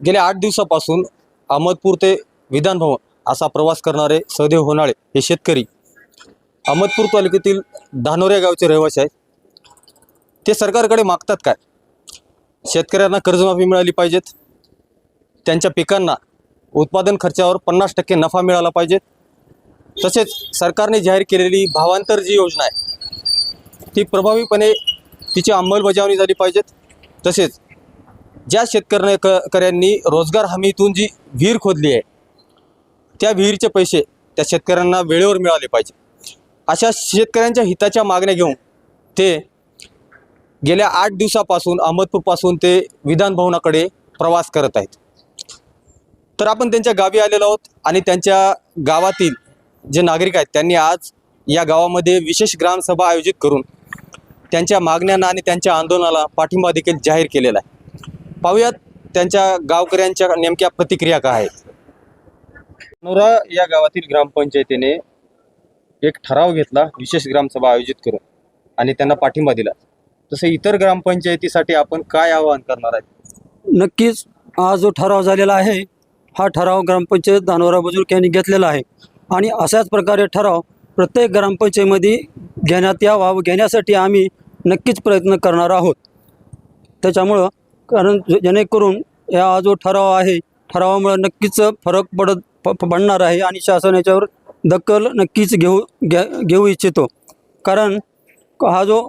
गेल्या आठ दिवसापासून अहमदपूर ते विधानभवन असा प्रवास करणारे सहदेव होनाळे हे शेतकरी अहमदपूर तालुक्यातील धानोऱ्या गावचे रहिवासी आहेत. ते सरकारकडे मागतात काय? शेतकऱ्यांना कर्जमाफी मिळाली पाहिजेत. त्यांच्या पिकांना उत्पादन खर्चावर पन्नास टक्के नफा मिळाला पाहिजे तसेच सरकारने जाहीर केलेली भावांतर जी योजना आहे ती प्रभावीपणे तिची अंमलबजावणी झाली पाहिजेत. तसेच ज्या शेतकऱ्या रोजगार हमीतून जी विहीर खोदली आहे त्या विहीरचे पैसे त्या शेतकऱ्यांना वेळेवर मिळाले पाहिजे. अशा शेतकऱ्यांच्या हिताच्या मागण्या घेऊन ते गेल्या आठ दिवसापासून अहमदपूरपासून ते विधान भवनाकडे प्रवास करत आहेत. तर आपण त्यांच्या गावी आलेलो आहोत आणि त्यांच्या गावातील जे नागरिक आहेत त्यांनी आज या गावामध्ये विशेष ग्रामसभा आयोजित करून त्यांच्या मागण्यांना आणि त्यांच्या आंदोलनाला पाठिंबा देखील जाहीर केलेला आहे. पाहूयात त्यांच्या गावकऱ्यांच्या नेमक्या प्रतिक्रिया काय आहेत. नोरा या गावातील ग्रामपंचायतीने एक ठराव घेतला विशेष ग्रामसभा आयोजित करून आणि त्यांना पाठिंबा दिला. तसं इतर ग्रामपंचायतीसाठी आपण काय आवाहन करणार आहे? नक्कीच हा जो ठराव झालेला आहे हा ठराव ग्रामपंचायत दानोरा बुजुर्ग यांनी घेतलेला आहे. आणि अशाच प्रकारे ठराव प्रत्येक ग्रामपंचायतीमध्ये घेण्यात यावा व घेण्यासाठी आम्ही नक्कीच प्रयत्न करणार आहोत. त्याच्यामुळं कारण जेणेकरून हा जो ठराव आहे ठरावामुळे नक्कीच फरक पडत प पडणार आहे आणि शासन याच्यावर दखल नक्कीच घेऊ घ्या घेऊ इच्छितो. कारण हा जो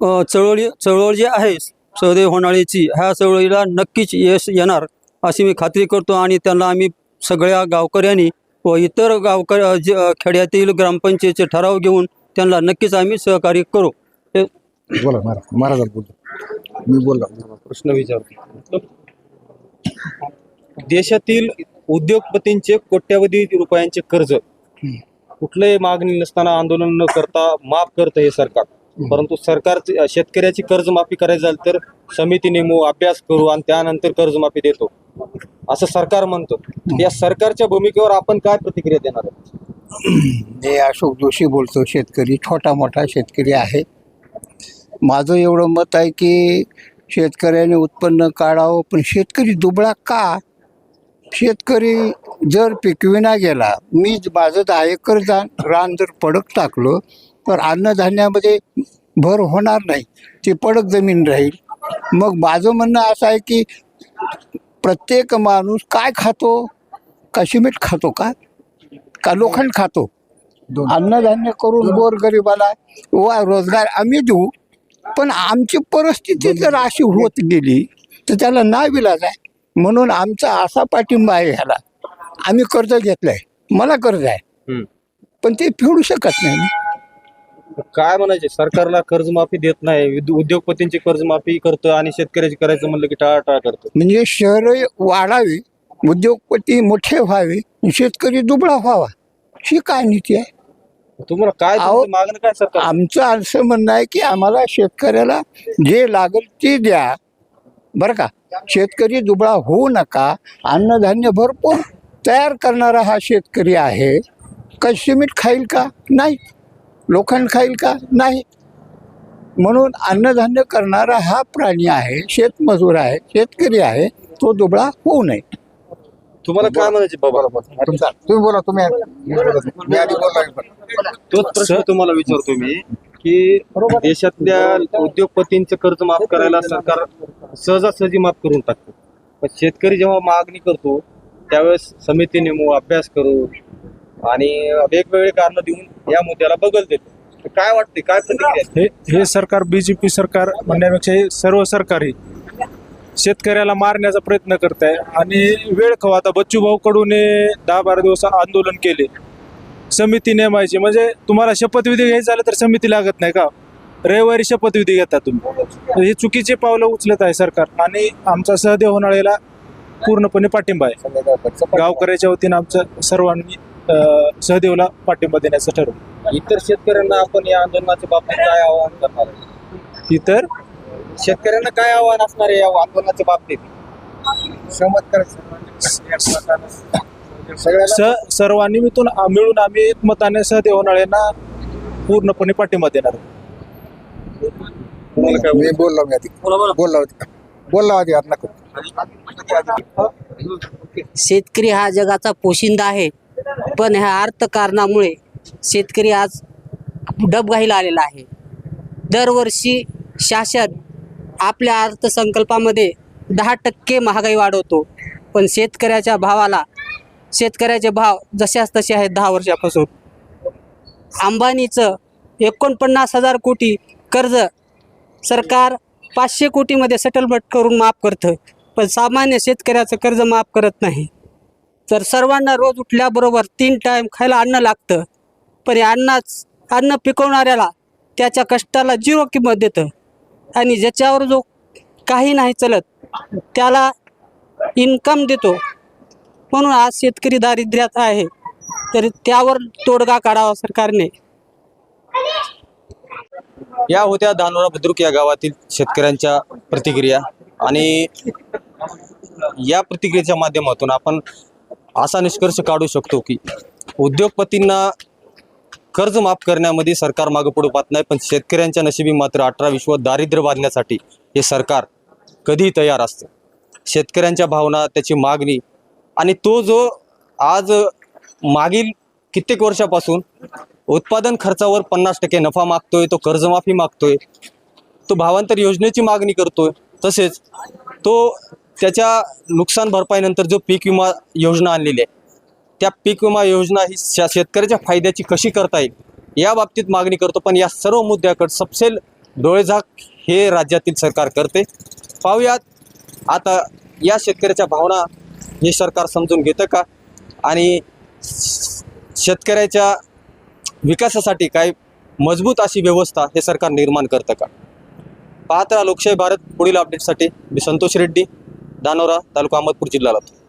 चळवळी चळवळ जी आहे सहदेव होणाळीची ह्या चळवळीला नक्कीच यश येणार अशी मी खात्री करतो आणि त्यांना आम्ही सगळ्या गावकऱ्यांनी व इतर गावकऱ्या जे खेड्यातील ग्रामपंचायतीचे ठराव घेऊन त्यांना नक्कीच आम्ही सहकार्य करू. हे बोला महाराज महाराजाला बोलतो. मी बोलला. प्रश्न विचारतो. देशातील उद्योगपतींचे कोट्यावधी रुपयांचे कर्ज कुठल्याही मागणी नसताना आंदोलन न करता माफ करतं हे सरकार. परंतु सरकार शेतकऱ्याची कर्जमाफी करायची झाली तर समिती नेमू अभ्यास करू आणि त्यानंतर कर्जमाफी देतो. असं सरकार म्हणतो. या सरकारच्या भूमिकेवर आपण काय प्रतिक्रिया देणार आहोत? जे अशोक जोशी बोलतो. शेतकरी छोटा मोठा शेतकरी आहे. माझं एवढं मत आहे की शेतकऱ्याने उत्पन्न काढावं पण शेतकरी दुबळा का? शेतकरी जर पिकविना गेला मी माझं दहा एकर जा रान जर पडक टाकलं तर अन्नधान्यामध्ये भर होणार नाही ती पडक जमीन राहील. मग माझं म्हणणं असं आहे की प्रत्येक माणूस काय खातो? का सिमेंट खातो का? का लोखंड खातो? अन्नधान्य करून गोर गरिबाला वा रोजगार आम्ही देऊ पण आमची परिस्थिती जर अशी होत गेली तर त्याला नाही विलाज आहे म्हणून आमचा असा पाठिंबा आहे ह्याला. आम्ही कर्ज घेतलंय. मला कर्ज आहे. पण ते फेडू शकत नाही. काय म्हणायचे? सरकारला कर्जमाफी देत नाही. उद्यो- उद्योगपतींची कर्जमाफी करतं आणि शेतकऱ्याची करायचं म्हणलं की टाळाटाळ करतं म्हणजे शहर वाढावी उद्योगपती मोठे व्हावे शेतकरी दुबळा व्हावा. ही काय नीती आहे? तुम्हाला काय अहो, तुमचं मागणं काय सरकार? आमचं असं म्हणणं आहे की आम्हाला शेतकऱ्याला जे लागेल ते द्या. बरं का? शेतकरी दुबळा होऊ नका. अन्नधान्य भरपूर तयार करणारा हा शेतकरी आहे. का सिमेंट खाईल का? नाही. लोखंड खाईल का? नाही. म्हणून अन्नधान्य करणारा हा प्राणी आहे शेतमजूर आहे शेतकरी आहे तो दुबळा होऊ नये. तुम्हाला काय म्हणायचे बाबा? तुमचा तुम्ही बोला तुम्ही मी बोलत नाही. मी आधी बोलला तोच प्रश्न तुम्हाला विचारतो मी की देशातल्या उद्योगपतींचं कर्ज माफ करायला सरकार सहजासहजी माफ करून टाकतं पण शेतकरी जेव्हा मागणी करतो त्यावेळेस समिती नेमू अभ्यास करू आणि वेगवेगळे कारण देऊन या मुद्द्याला बगल देतो. तर काय वाटते काय प्रतिक्रिया आहे? हे हे सरकार बीजेपी सरकार म्हणण्यापेक्षा हे सर्व सरकारी शेतकऱ्याला मारण्याचा प्रयत्न करत आहे आणि वेळ खाऊ. आता बच्चू भाऊ कडून दहा बारा दिवस आंदोलन केले. समिती नेमायची. म्हणजे तुम्हाला शपथविधी घ्यायचं झालं तर समिती लागत नाही का? रविवारी शपथविधी घेता तुम्ही. हे चुकीचे पावलं उचलत आहे सरकार. आणि आमचा सहदेव होणाळेला पूर्णपणे पाठिंबा आहे. गावकऱ्याच्या वतीनं आमचं सर्वांनी सहदेवला पाठिंबा देण्याचं ठरवलं. इतर शेतकऱ्यांना आपण या आंदोलनाच्या बाबतीत काय आवाहन करणार? इतर शेतकऱ्यांना काय आव्हान असणार आहे या आंदोलनाच्या बाबतीत? सहमत करायचं सगळ्याला? स सर्वांनी मिळून मिळून आम्ही एकमताने सहदेव होणाळ्यांना पूर्णपणे पाठिंबा देणार तुम्हाला काय मी बोललो मी आधी. बोलला बोलला होती आता नको. शेतकरी हा जगाचा पोशिंदा आहे. पण ह्या अर्थकारणामुळे शेतकरी आज डबघाईला आलेला आहे. दरवर्षी शासन आपल्या अर्थसंकल्पामध्ये दहा टक्के महागाई वाढवतो. पण शेतकऱ्याच्या भावाला शेतकऱ्याचे भाव जशाच तसे आहेत दहा वर्षापासून. अंबानीचं एकोणपन्नास हजार कोटी कर्ज सरकार पाचशे कोटीमध्ये सेटलमेंट करून माफ करतं. पण सामान्य शेतकऱ्याचं कर्ज माफ करत नाही. तर सर्वांना रोज उठल्याबरोबर तीन टाईम खायला अन्न लागतं. पण या अन्नाच अन्न पिकवणाऱ्याला त्याच्या कष्टाला झिरो किंमत देतं. आणि ज्याच्यावर जो काही नाही चलत त्याला इन्कम देतो. म्हणून आज शेतकरी दारिद्र्यात आहे. तर त्यावर तोडगा काढावा सरकारने. या होत्या धानोरा बुद्रुक या गावातील शेतकऱ्यांच्या प्रतिक्रिया. आणि या प्रतिक्रियेच्या माध्यमातून आपण असा निष्कर्ष काढू शकतो की उद्योगपतींना कर्ज माफ करण्यामध्ये सरकार मागं पुढे पाहत नाही पण शेतकऱ्यांच्या नशिबी मात्र अठरा विश्व दारिद्र्य बांधण्यासाठी हे सरकार कधीही तयार असतं. शेतकऱ्यांच्या भावना त्याची मागणी आणि तो जो आज मागील कित्येक वर्षापासून उत्पादन खर्चावर पन्नास टक्के नफा मागतोय तो कर्जमाफी मागतोय तो भावांतर योजनेची मागणी करतोय तसेच तो त्याच्या नुकसान भरपाईनंतर जो पीक विमा योजना आणलेली आहे त्या पीक विमा योजना ही शेतकऱ्याच्या फायद्याची कशी करता येईल या बाबतीत मागणी करतो. पण या सर्व मुद्द्याकडे सपसेल डोळेझाक हे राज्यातील सरकार करते. पाहूयात आता या शेतकऱ्याच्या भावना हे सरकार समजून घेतं का? आणि शेतकऱ्याच्या विकासासाठी काय मजबूत अशी व्यवस्था हे सरकार निर्माण करतं का? पाहत राहा लोकशाही भारत पुढील अपडेटसाठी मी संतोष रेड्डी दानोरा तालुका अहमदपूर जिल्हा लातूर.